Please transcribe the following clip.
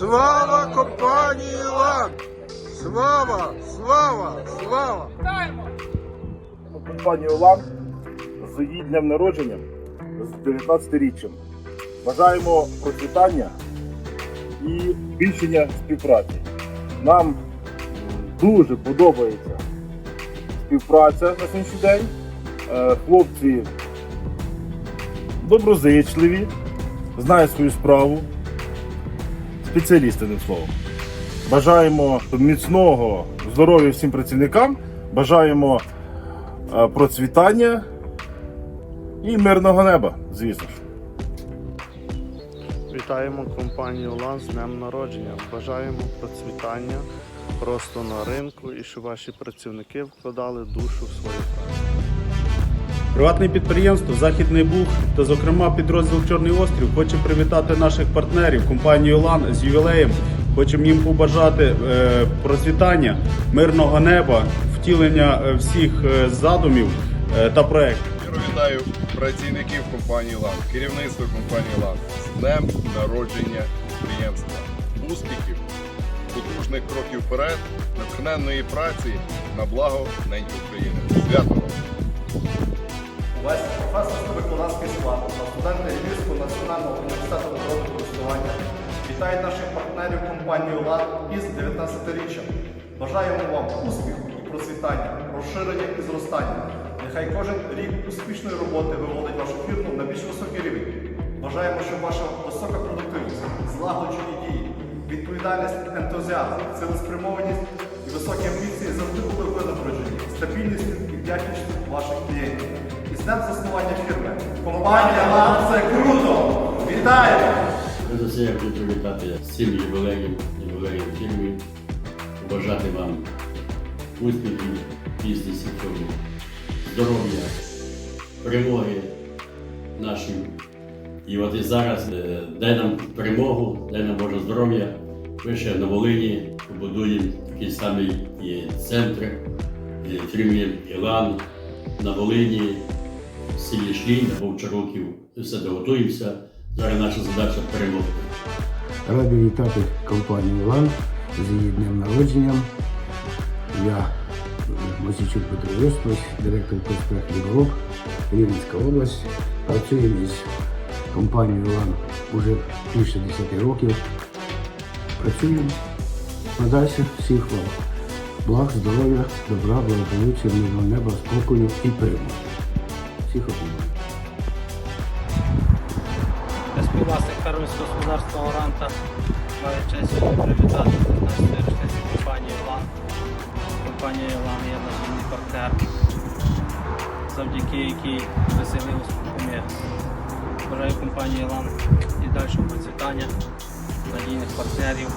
Слава компанії Лан! Слава! Слава! Слава! компанію ЛАН з її днем народження, з 19-річчям. Бажаємо процвітання і збільшення співпраці. Нам дуже подобається співпраця на сьогоднішній день. Е, Хлопці доброзичливі, знають свою справу, спеціалісти одним словом. Бажаємо міцного здоров'я всім працівникам. Бажаємо е, процвітання і мирного неба, звісно ж. Вітаємо компанію Лан з днем народження. Бажаємо процвітання просто на ринку і щоб ваші працівники вкладали душу в свою працю. Приватне підприємство Західний Буг та, зокрема, підрозділ Чорний Острів хоче привітати наших партнерів, компанію Лан з ювілеєм. Хочемо їм побажати е, процвітання, мирного неба, втілення е, всіх е, задумів та проєктів. Вітаю працівників компанії ЛАН, керівництво компанії ЛАН з днем народження підприємства. Успіхів, потужних кроків вперед, натхненної праці на благо неньки України. Свято! Вам! Увесь професорсько-виконавський склад та студенти Львівського національного університету природокористування вітають наших партнерів компанії ЛАД із 19-річчям. Бажаємо вам успіху і процвітання, розширення і зростання. Нехай кожен рік успішної роботи виводить вашу фірму на більш високий рівень. Бажаємо, щоб ваша висока продуктивність, злагоджені дії, відповідальність, ентузіазм, цілеспрямованість І заснування фірми. Компанія «Лан» – це круто! Перш за все, я хочу привітати з цим ювілеєм, ювілеєм фірми, побажати вам успіхів бізнесі здоров'я, перемоги нашим. І от і зараз е, дай нам перемогу, дай нам Боже здоров'я. Ми ще на Волині побудуємо такий самий і центр фірмі Ілан на Волині, в селі Шлінь, на Вовчароків. Все доготуємося. Зараз наша задача перемогти. Радий вітати компанію «Лан» з її днем народження. Я Мосічук Петро Йосипович, директор КСП «Хлібороб», Рівненська область. Працюємо із компанією «Лан» вже більше 10 років. Працюємо. Надальше всіх вам благ, здоров'я, добра, благополуччя, мирного неба, спокою і перемоги. Всіх обіймаю. Я співвласник фермерського господарства Оранта. Маю честь привітати 15 річницю компанії ЛАН. Компанія ЛАН є надійний партнер, завдяки якій досягли успіху ми. Бажаю компанії ЛАН і далі процвітання, надійних партнерів.